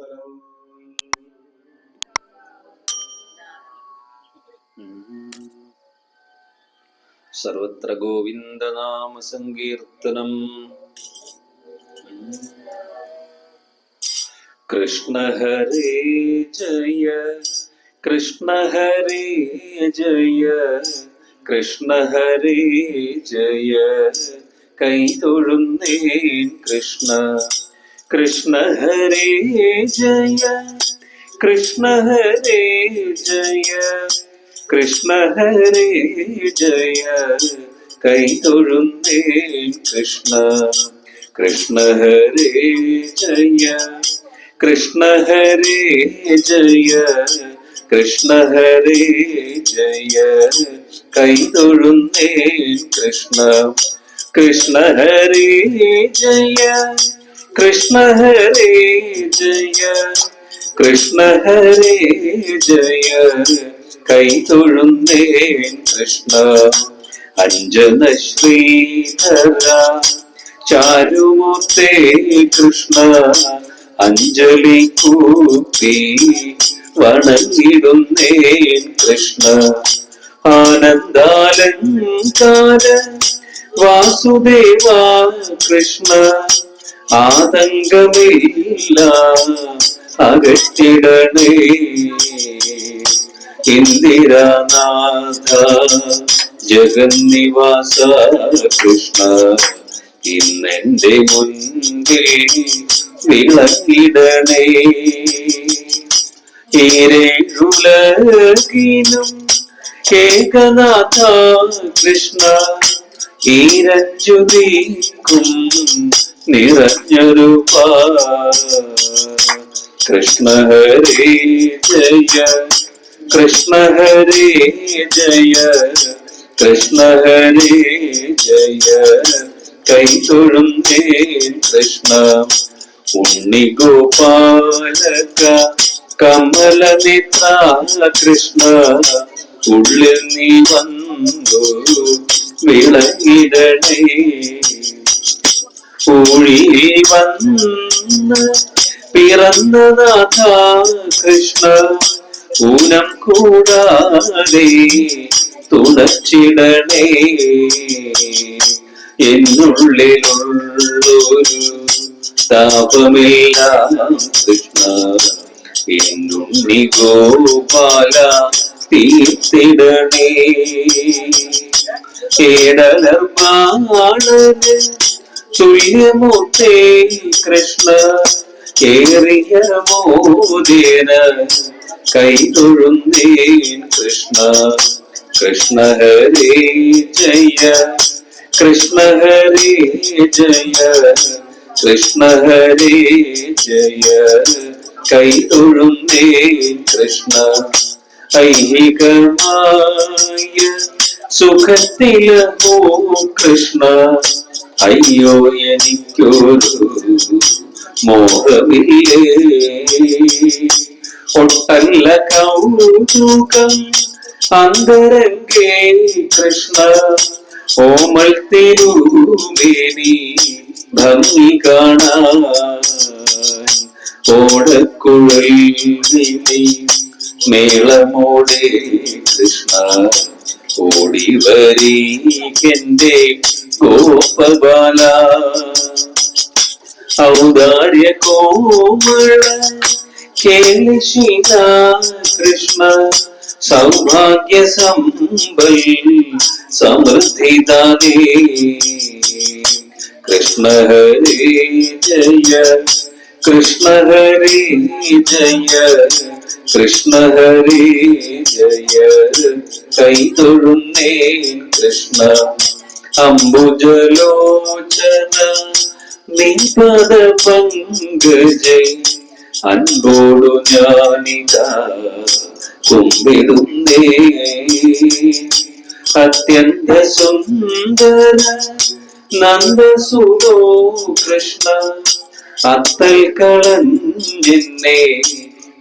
കീർത്തനം സർവത്ര ഗോവിന്ദനാമ സങ്കീർത്തനം. കൃഷ്ണ ഹരേ ജയ കൃഷ്ണ ഹരേ ജയ കൃഷ്ണ ഹരേ ജയ. കൈതൊഴുന്നേൻ കൃഷ്ണ. കൃഷ്ണ ഹരേ ജയ കൃഷ്ണ ഹരേ ജയ കൃഷ്ണ ഹരേ ജയ. കൈതൊഴുന്നേൻ കൃഷ്ണ കൃഷ്ണ ഹരേ ജയ കൃഷ്ണ ഹരേ ജയ കൃഷ്ണ ഹരേ ജയ. കൈതൊഴുന്നേൻ കൃഷ്ണ കൃഷ്ണ ഹരേ ജയ. കൃഷ്ണ ഹരേ ജയ കൃഷ്ണ ഹരേ ജയ. കൈതൊഴുന്നേൻ കൃഷ്ണ അഞ്ജന ശ്രീധര. ചാരുമൂർത്തേ കൃഷ്ണ അഞ്ജലി കൂപ്പി വണങ്ങിടുന്നേൻ കൃഷ്ണ. ആനന്ദാലങ്കാര വാസുദേവ കൃഷ്ണ. ആതങ്കമില്ല അകറ്റിടണേ. ഇന്ദിരാനാഥ ജഗന്നിവാസ കൃഷ്ണ ഇന്നെന്റെ മുൻപിൽ വിളക്കിടണേ. ഈരേഴുലകിനും ഏകനാഥ കൃഷ്ണ ഈരഞ്ജുതിക്കും നിറഞ്ഞൊരുപ കൃഷ്ണ ഹരേ ജയ കൃഷ്ണ ഹരേ ജയ കൃഷ്ണ ഹരേ ജയ കൈതൊഴുന്നേൻ കൃഷ്ണ ഉണ്ണിഗോപാലക കമലനിത്ര കൃഷ്ണ ഉള്ളിൽ നീ വന്നു വിളങ്ങിടണേ. ഊഴി വന്ന് പിറന്നനാഥ കൃഷ്ണ. ഊനം കൂടാതെ തുണച്ചിടണേ. എന്നുള്ളിലുള്ളൊരു താപമെല്ലാം കൃഷ്ണ. എന്നുണ്ണി ഗോപാല തീർത്തിടണേ. ഏടലർമാണന് തുല്യമൂർത്തേ കൃഷ്ണ ഏറിയ മോദേന കൈതൊഴുന്നേൻ കൃഷ്ണ കൃഷ്ണ ഹരേ ജയ കൃഷ്ണ ഹരേ ജയ കൃഷ്ണ ഹരേ ജയ കൈതൊഴുന്നേൻ കൃഷ്ണ ഐഹികമായ സുഖത്തിലോ കൃഷ്ണ അയ്യോ എനിക്കൊരു മോഹമില്ലേ? ഒട്ടല്ല കൗതുകം അന്തരംഗേ കൃഷ്ണ ഓമൽ തിരുമേനി ഭംഗി കാണാൻ. ഓടക്കുഴൽ നിലി മേളമോടെ കൃഷ്ണ ഓടി വരീകന്റെ ഗോപബാല. ഔദാര്യ കോമള. കേളിശിത കൃഷ്ണ. സൗഭാഗ്യ സമ്പൽ സമൃദ്ധിദാനേ കൃഷ്ണ ഹരി ജയ. കൃഷ്ണ ഹരി ജയ. കൃഷ്ണ ഹരി ജയ. കൈതൊഴുന്നേൻ കൃഷ്ണ. അംബുജലോചന നിപദ പങ്കജൈ അൻപോടു ഞാനിത കുമ്പിടുന്നേ. അത്യന്ത സുന്ദര നന്ദസുതോ കൃഷ്ണ അത്തൽ കളഞ്ഞെന്നെ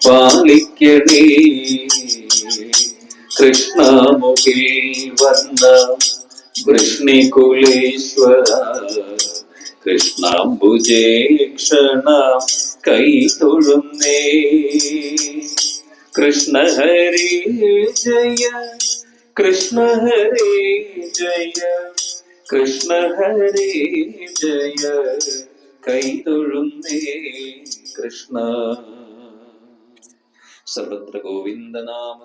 പാലിക്കണേ. കൃഷ്ണ മുഖേ വന്ന വൃഷ്ണികുലേശ്വര കൃഷ്ണാംബുജേ ക്ഷണ കൈ തൊഴുന്നേ. കൃഷ്ണ ഹരി ജയ കൃഷ്ണ ഹരി ജയ കൃഷ്ണ ഹരി ജയ കൈ തൊഴുന്നേ കൃഷ്ണ. സർവത്ര ഗോവിന്ദനാമ